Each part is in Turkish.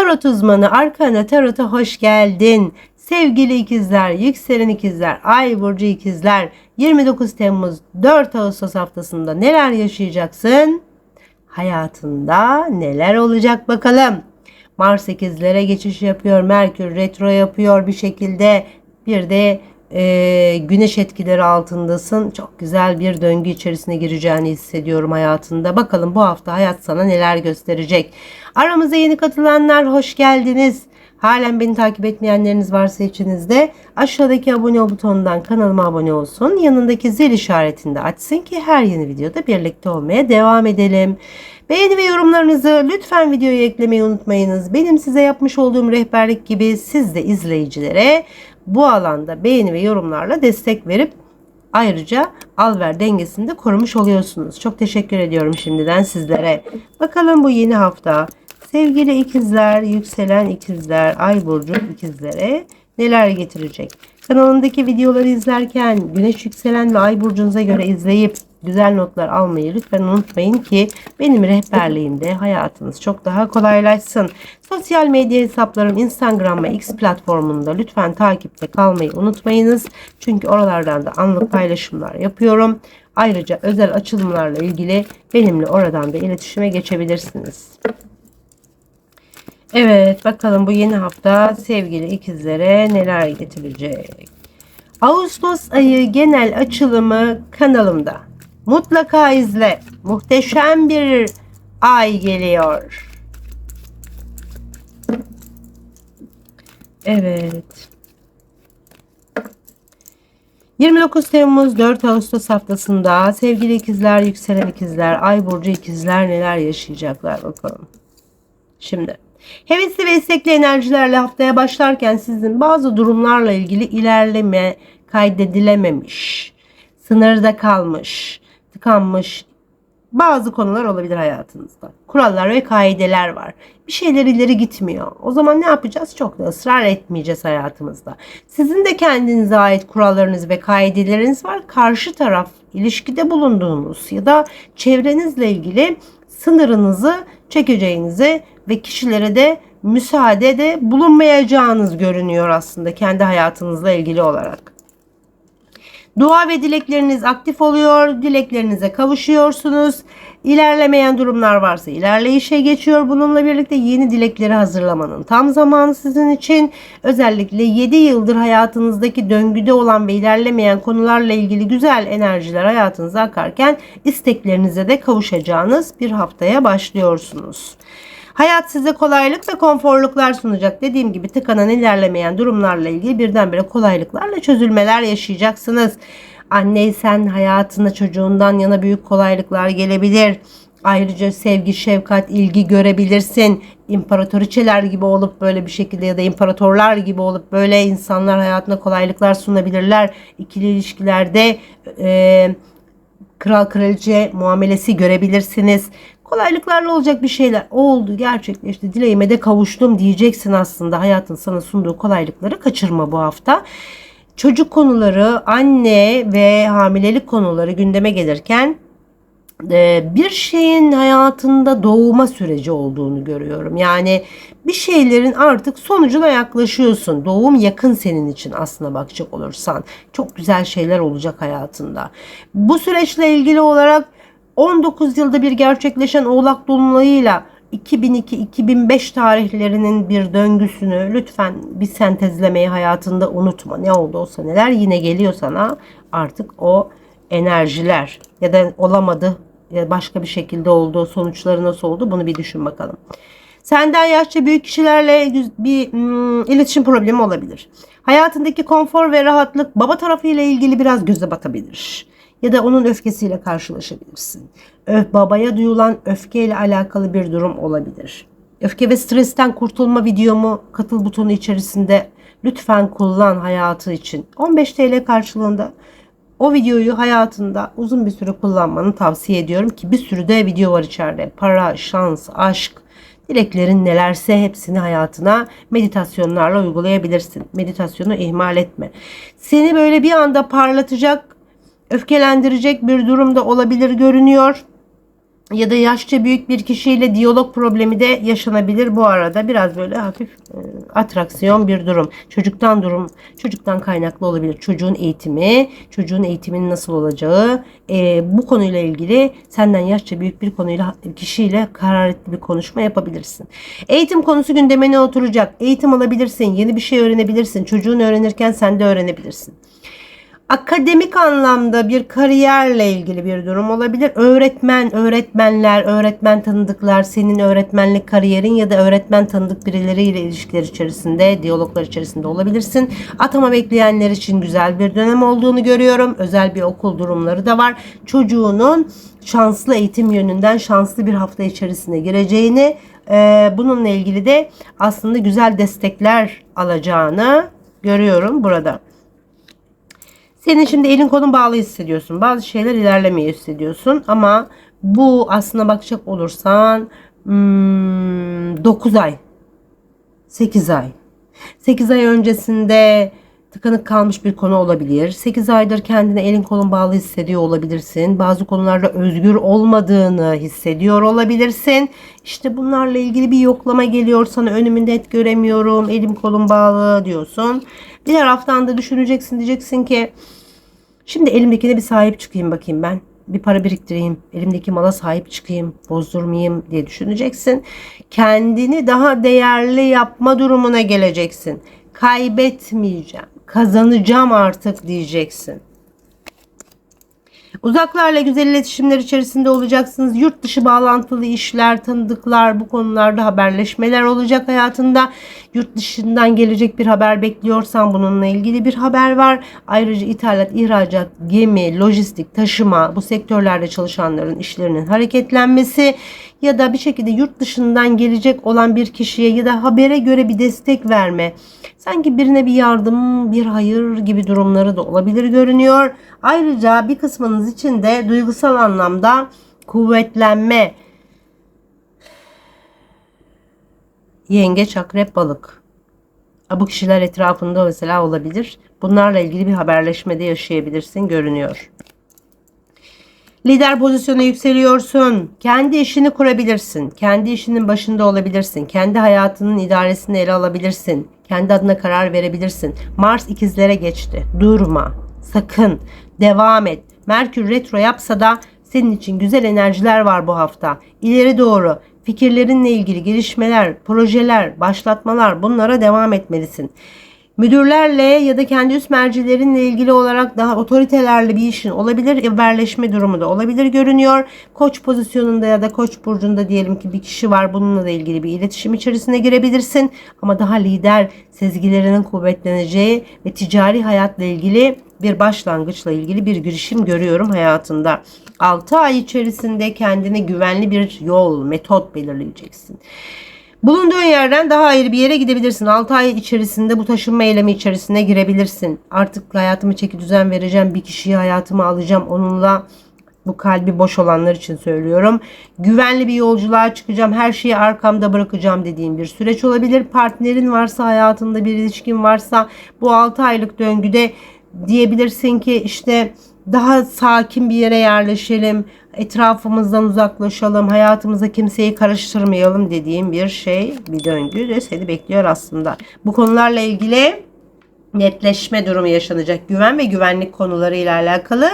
Tarot uzmanı Arkana Tarot'a hoş geldin. Sevgili ikizler, yükselen ikizler, ay burcu ikizler 29 Temmuz 4 Ağustos haftasında neler yaşayacaksın? Hayatında neler olacak bakalım. Mars ikizlere geçiş yapıyor, Merkür retro yapıyor bir şekilde. Bir de e, güneş etkileri altındasın. Çok güzel bir döngü içerisine gireceğini hissediyorum hayatında. Bakalım bu hafta hayat sana neler gösterecek. Aramıza yeni katılanlar hoş geldiniz. Halen beni takip etmeyenleriniz varsa içinizde aşağıdaki abone butonundan kanalıma abone olsun. Yanındaki zil işaretini de açsın ki her yeni videoda birlikte olmaya devam edelim. Beğeni ve yorumlarınızı lütfen videoya eklemeyi unutmayınız. Benim size yapmış olduğum rehberlik gibi siz de izleyicilere bu alanda beğeni ve yorumlarla destek verip ayrıca al ver dengesini de korumuş oluyorsunuz. Çok teşekkür ediyorum şimdiden sizlere. Bakalım bu yeni hafta sevgili ikizler, yükselen ikizler, ay burcu ikizlere neler getirecek? Kanalımdaki videoları izlerken güneş yükselen ve ay burcunuza göre izleyip güzel notlar almayı lütfen unutmayın ki benim rehberliğimde hayatınız çok daha kolaylaşsın. Sosyal medya hesaplarım Instagram ve X platformunda lütfen takipte kalmayı unutmayınız. Çünkü oralardan da anlık paylaşımlar yapıyorum. Ayrıca özel açılımlarla ilgili benimle oradan da iletişime geçebilirsiniz. Evet bakalım bu yeni hafta sevgili ikizlere neler getirecek. Ağustos ayı genel açılımı kanalımda. Mutlaka izle. Muhteşem bir ay geliyor. Evet. 29 Temmuz 4 Ağustos haftasında sevgili ikizler, yükselen ikizler, ay burcu ikizler neler yaşayacaklar bakalım. Şimdi hevesli ve istekli enerjilerle haftaya başlarken sizin bazı durumlarla ilgili ilerleme kaydedilememiş, sınırda kalmış, tıkanmış bazı konular olabilir hayatınızda. Kurallar ve kaideler var. Bir şeyler ileri gitmiyor. O zaman ne yapacağız? Çok da ısrar etmeyeceğiz hayatımızda. Sizin de kendinize ait kurallarınız ve kaideleriniz var. Karşı taraf ilişkide bulunduğunuz ya da çevrenizle ilgili sınırınızı çekeceğinizi ve kişilere de müsaadede bulunmayacağınız görünüyor aslında kendi hayatınızla ilgili olarak. Dua ve dilekleriniz aktif oluyor. Dileklerinize kavuşuyorsunuz. İlerlemeyen durumlar varsa ilerleyişe geçiyor. Bununla birlikte yeni dilekleri hazırlamanın tam zamanı sizin için. Özellikle 7 yıldır hayatınızdaki döngüde olan ve ilerlemeyen konularla ilgili güzel enerjiler hayatınıza akarken isteklerinize de kavuşacağınız bir haftaya başlıyorsunuz. Hayat size kolaylık ve konforluklar sunacak. Dediğim gibi tıkanan ilerlemeyen durumlarla ilgili birdenbire kolaylıklarla çözülmeler yaşayacaksınız. Anneysen hayatına çocuğundan yana büyük kolaylıklar gelebilir. Ayrıca sevgi, şefkat, ilgi görebilirsin. İmparatoriçeler gibi olup böyle bir şekilde ya da imparatorlar gibi olup böyle insanlar hayatına kolaylıklar sunabilirler. İkili ilişkilerde e, kral kraliçe muamelesi görebilirsiniz kolaylıklarla olacak bir şeyler oldu gerçekleşti dileğime de kavuştum diyeceksin aslında hayatın sana sunduğu kolaylıkları kaçırma bu hafta. Çocuk konuları, anne ve hamilelik konuları gündeme gelirken e, bir şeyin hayatında doğuma süreci olduğunu görüyorum. Yani bir şeylerin artık sonucuna yaklaşıyorsun. Doğum yakın senin için aslına bakacak olursan. Çok güzel şeyler olacak hayatında. Bu süreçle ilgili olarak 19 yılda bir gerçekleşen Oğlak Dolunay'ıyla 2002-2005 tarihlerinin bir döngüsünü lütfen bir sentezlemeyi hayatında unutma. Ne oldu o seneler yine geliyor sana artık o enerjiler ya da olamadı ya başka bir şekilde oldu sonuçları nasıl oldu bunu bir düşün bakalım. Senden yaşça büyük kişilerle bir hmm, iletişim problemi olabilir. Hayatındaki konfor ve rahatlık baba tarafıyla ilgili biraz göze batabilir ya da onun öfkesiyle karşılaşabilirsin. Öf, babaya duyulan öfkeyle alakalı bir durum olabilir. Öfke ve stresten kurtulma videomu katıl butonu içerisinde lütfen kullan hayatı için. 15 TL karşılığında o videoyu hayatında uzun bir süre kullanmanı tavsiye ediyorum ki bir sürü de video var içeride. Para, şans, aşk, dileklerin nelerse hepsini hayatına meditasyonlarla uygulayabilirsin. Meditasyonu ihmal etme. Seni böyle bir anda parlatacak öfkelendirecek bir durumda olabilir görünüyor. ya da yaşça büyük bir kişiyle diyalog problemi de yaşanabilir bu arada. Biraz böyle hafif e, atraksiyon bir durum. Çocuktan durum, çocuktan kaynaklı olabilir. Çocuğun eğitimi, çocuğun eğitiminin nasıl olacağı, e, bu konuyla ilgili senden yaşça büyük bir konuyla kişiyle hararetli bir konuşma yapabilirsin. Eğitim konusu gündemine oturacak. Eğitim alabilirsin, yeni bir şey öğrenebilirsin. Çocuğun öğrenirken sen de öğrenebilirsin akademik anlamda bir kariyerle ilgili bir durum olabilir. Öğretmen, öğretmenler, öğretmen tanıdıklar, senin öğretmenlik kariyerin ya da öğretmen tanıdık birileriyle ilişkiler içerisinde, diyaloglar içerisinde olabilirsin. Atama bekleyenler için güzel bir dönem olduğunu görüyorum. Özel bir okul durumları da var. Çocuğunun şanslı eğitim yönünden şanslı bir hafta içerisine gireceğini, e, bununla ilgili de aslında güzel destekler alacağını görüyorum burada. Senin şimdi elin kolun bağlı hissediyorsun. Bazı şeyler ilerlemeyi hissediyorsun ama bu aslına bakacak olursan hmm, 9 ay 8 ay 8 ay öncesinde tıkanık kalmış bir konu olabilir. 8 aydır kendine elin kolun bağlı hissediyor olabilirsin. Bazı konularda özgür olmadığını hissediyor olabilirsin. İşte bunlarla ilgili bir yoklama geliyor sana önümü net göremiyorum, elim kolum bağlı diyorsun. Bir taraftan da düşüneceksin diyeceksin ki şimdi elimdekine bir sahip çıkayım bakayım ben. Bir para biriktireyim, elimdeki mala sahip çıkayım, bozdurmayayım diye düşüneceksin. Kendini daha değerli yapma durumuna geleceksin. Kaybetmeyeceğim, kazanacağım artık diyeceksin. Uzaklarla güzel iletişimler içerisinde olacaksınız. Yurt dışı bağlantılı işler, tanıdıklar, bu konularda haberleşmeler olacak hayatında. Yurt dışından gelecek bir haber bekliyorsan bununla ilgili bir haber var. Ayrıca ithalat, ihracat, gemi, lojistik, taşıma bu sektörlerde çalışanların işlerinin hareketlenmesi ya da bir şekilde yurt dışından gelecek olan bir kişiye ya da habere göre bir destek verme. Sanki birine bir yardım, bir hayır gibi durumları da olabilir görünüyor. Ayrıca bir kısmınız için de duygusal anlamda kuvvetlenme. Yengeç, akrep, balık. Bu kişiler etrafında mesela olabilir. Bunlarla ilgili bir haberleşmede yaşayabilirsin görünüyor. Lider pozisyona yükseliyorsun. Kendi işini kurabilirsin. Kendi işinin başında olabilirsin. Kendi hayatının idaresini ele alabilirsin. Kendi adına karar verebilirsin. Mars ikizlere geçti. Durma. Sakın. Devam et. Merkür retro yapsa da senin için güzel enerjiler var bu hafta. İleri doğru fikirlerinle ilgili gelişmeler, projeler, başlatmalar bunlara devam etmelisin müdürlerle ya da kendi üst mercilerinle ilgili olarak daha otoritelerle bir işin olabilir. Haberleşme durumu da olabilir görünüyor. Koç pozisyonunda ya da koç burcunda diyelim ki bir kişi var. Bununla da ilgili bir iletişim içerisine girebilirsin. Ama daha lider sezgilerinin kuvvetleneceği ve ticari hayatla ilgili bir başlangıçla ilgili bir girişim görüyorum hayatında. 6 ay içerisinde kendine güvenli bir yol, metot belirleyeceksin. Bulunduğun yerden daha ayrı bir yere gidebilirsin. 6 ay içerisinde bu taşınma eylemi içerisine girebilirsin. Artık hayatımı çeki düzen vereceğim. Bir kişiyi hayatıma alacağım. Onunla bu kalbi boş olanlar için söylüyorum. Güvenli bir yolculuğa çıkacağım. Her şeyi arkamda bırakacağım dediğim bir süreç olabilir. Partnerin varsa, hayatında bir ilişkin varsa bu 6 aylık döngüde diyebilirsin ki işte daha sakin bir yere yerleşelim, etrafımızdan uzaklaşalım, hayatımıza kimseyi karıştırmayalım dediğim bir şey, bir döngü de seni bekliyor aslında. Bu konularla ilgili netleşme durumu yaşanacak. Güven ve güvenlik konularıyla alakalı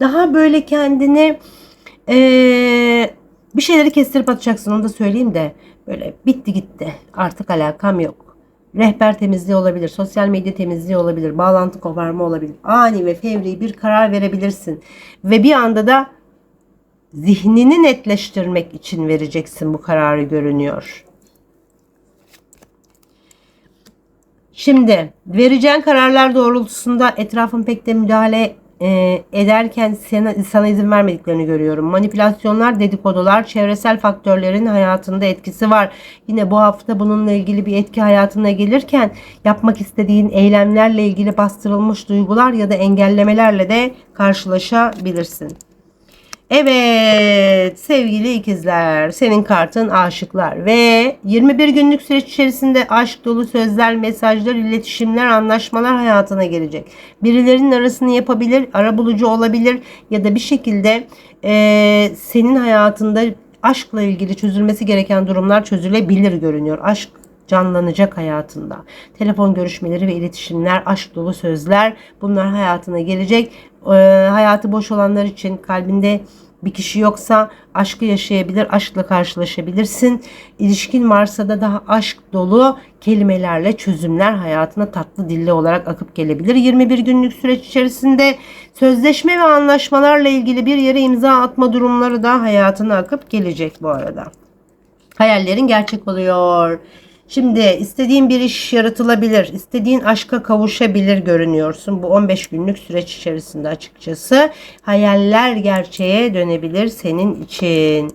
daha böyle kendini ee, bir şeyleri kestirip atacaksın onu da söyleyeyim de böyle bitti gitti artık alakam yok rehber temizliği olabilir, sosyal medya temizliği olabilir, bağlantı koparma olabilir. Ani ve fevri bir karar verebilirsin. Ve bir anda da zihnini netleştirmek için vereceksin bu kararı görünüyor. Şimdi vereceğin kararlar doğrultusunda etrafın pek de müdahale e, ederken sana, sana izin vermediklerini görüyorum. Manipülasyonlar, dedikodular, çevresel faktörlerin hayatında etkisi var. Yine bu hafta bununla ilgili bir etki hayatına gelirken yapmak istediğin eylemlerle ilgili bastırılmış duygular ya da engellemelerle de karşılaşabilirsin. Evet sevgili ikizler senin kartın aşıklar ve 21 günlük süreç içerisinde aşk dolu sözler, mesajlar, iletişimler, anlaşmalar hayatına gelecek. Birilerinin arasını yapabilir, arabulucu olabilir ya da bir şekilde eee, senin hayatında aşkla ilgili çözülmesi gereken durumlar çözülebilir görünüyor. Aşk canlanacak hayatında. Telefon görüşmeleri ve iletişimler, aşk dolu sözler bunlar hayatına gelecek. Ee, hayatı boş olanlar için kalbinde bir kişi yoksa aşkı yaşayabilir, aşkla karşılaşabilirsin. İlişkin varsa da daha aşk dolu kelimelerle çözümler hayatına tatlı dilli olarak akıp gelebilir. 21 günlük süreç içerisinde sözleşme ve anlaşmalarla ilgili bir yere imza atma durumları da hayatına akıp gelecek bu arada. Hayallerin gerçek oluyor. Şimdi istediğin bir iş yaratılabilir, istediğin aşka kavuşabilir görünüyorsun. Bu 15 günlük süreç içerisinde açıkçası hayaller gerçeğe dönebilir senin için.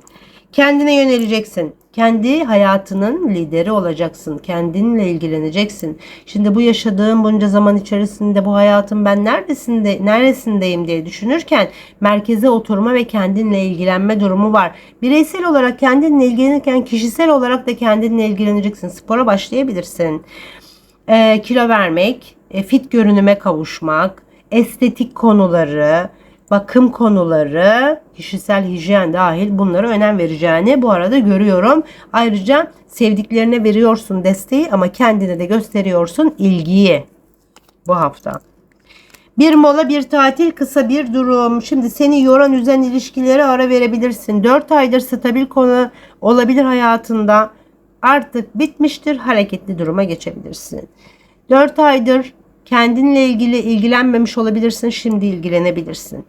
Kendine yöneleceksin. Kendi hayatının lideri olacaksın. Kendinle ilgileneceksin. Şimdi bu yaşadığım bunca zaman içerisinde bu hayatın ben neredesinde neresindeyim diye düşünürken merkeze oturma ve kendinle ilgilenme durumu var. Bireysel olarak kendinle ilgilenirken kişisel olarak da kendinle ilgileneceksin. Spora başlayabilirsin. Ee, kilo vermek, e, fit görünüme kavuşmak, estetik konuları, bakım konuları, kişisel hijyen dahil bunlara önem vereceğini bu arada görüyorum. Ayrıca sevdiklerine veriyorsun desteği ama kendine de gösteriyorsun ilgiyi bu hafta. Bir mola, bir tatil, kısa bir durum. Şimdi seni yoran, üzen ilişkilere ara verebilirsin. 4 aydır stabil konu olabilir hayatında. Artık bitmiştir, hareketli duruma geçebilirsin. 4 aydır kendinle ilgili ilgilenmemiş olabilirsin, şimdi ilgilenebilirsin.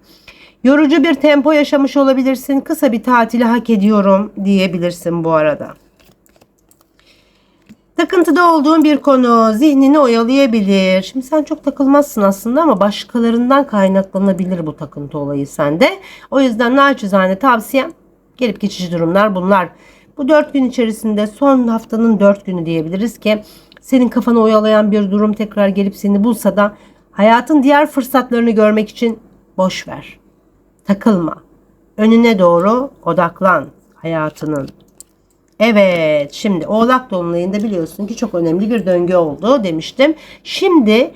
Yorucu bir tempo yaşamış olabilirsin, kısa bir tatili hak ediyorum diyebilirsin bu arada. Takıntıda olduğun bir konu zihnini oyalayabilir. Şimdi sen çok takılmazsın aslında ama başkalarından kaynaklanabilir bu takıntı olayı sende. O yüzden naçizane tavsiyem gelip geçici durumlar bunlar. Bu dört gün içerisinde son haftanın dört günü diyebiliriz ki senin kafanı oyalayan bir durum tekrar gelip seni bulsa da hayatın diğer fırsatlarını görmek için boş ver. Takılma. Önüne doğru odaklan hayatının. Evet şimdi Oğlak Dolunay'ında biliyorsun ki çok önemli bir döngü oldu demiştim. Şimdi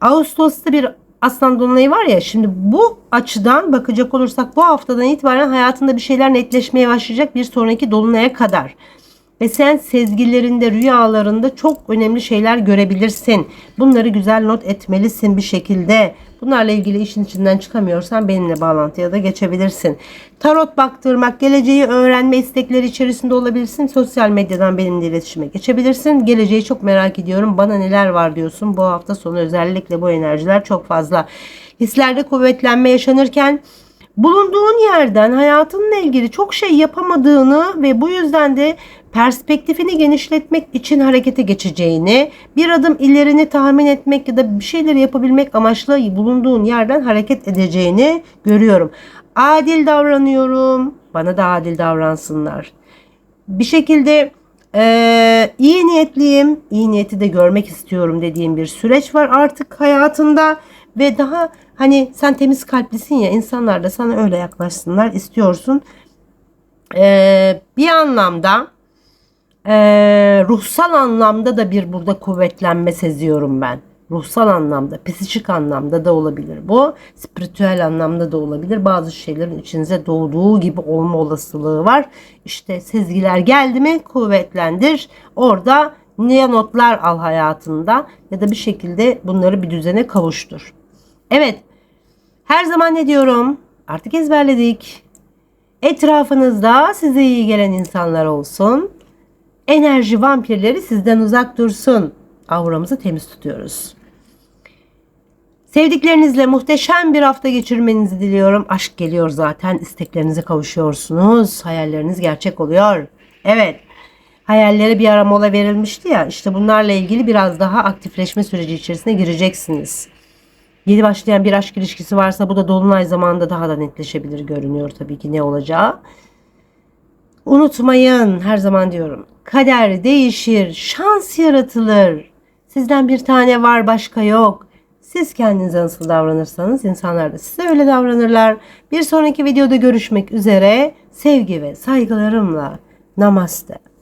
Ağustos'ta bir Aslan Dolunay'ı var ya şimdi bu açıdan bakacak olursak bu haftadan itibaren hayatında bir şeyler netleşmeye başlayacak bir sonraki Dolunay'a kadar. Ve sen sezgilerinde, rüyalarında çok önemli şeyler görebilirsin. Bunları güzel not etmelisin bir şekilde. Bunlarla ilgili işin içinden çıkamıyorsan benimle bağlantıya da geçebilirsin. Tarot baktırmak, geleceği öğrenme istekleri içerisinde olabilirsin. Sosyal medyadan benimle iletişime geçebilirsin. Geleceği çok merak ediyorum. Bana neler var diyorsun. Bu hafta sonu özellikle bu enerjiler çok fazla. Hislerde kuvvetlenme yaşanırken bulunduğun yerden hayatınla ilgili çok şey yapamadığını ve bu yüzden de perspektifini genişletmek için harekete geçeceğini, bir adım ilerini tahmin etmek ya da bir şeyleri yapabilmek amaçlı bulunduğun yerden hareket edeceğini görüyorum. Adil davranıyorum. Bana da adil davransınlar. Bir şekilde ee, iyi niyetliyim, iyi niyeti de görmek istiyorum dediğim bir süreç var artık hayatında ve daha hani sen temiz kalplisin ya insanlar da sana öyle yaklaşsınlar istiyorsun. Ee, bir anlamda e, ruhsal anlamda da bir burada kuvvetlenme seziyorum ben. Ruhsal anlamda, psikik anlamda da olabilir bu. Spiritüel anlamda da olabilir. Bazı şeylerin içinize doğduğu gibi olma olasılığı var. İşte sezgiler geldi mi kuvvetlendir. Orada ne notlar al hayatında ya da bir şekilde bunları bir düzene kavuştur. Evet. Her zaman ne diyorum? Artık ezberledik. Etrafınızda size iyi gelen insanlar olsun. Enerji vampirleri sizden uzak dursun. Auramızı temiz tutuyoruz. Sevdiklerinizle muhteşem bir hafta geçirmenizi diliyorum. Aşk geliyor zaten. İsteklerinize kavuşuyorsunuz. Hayalleriniz gerçek oluyor. Evet. Hayallere bir ara mola verilmişti ya. İşte bunlarla ilgili biraz daha aktifleşme süreci içerisine gireceksiniz. Yeni başlayan bir aşk ilişkisi varsa bu da dolunay zamanında daha da netleşebilir görünüyor tabii ki ne olacağı. Unutmayın her zaman diyorum. Kader değişir, şans yaratılır. Sizden bir tane var başka yok. Siz kendinize nasıl davranırsanız insanlar da size öyle davranırlar. Bir sonraki videoda görüşmek üzere. Sevgi ve saygılarımla. Namaste.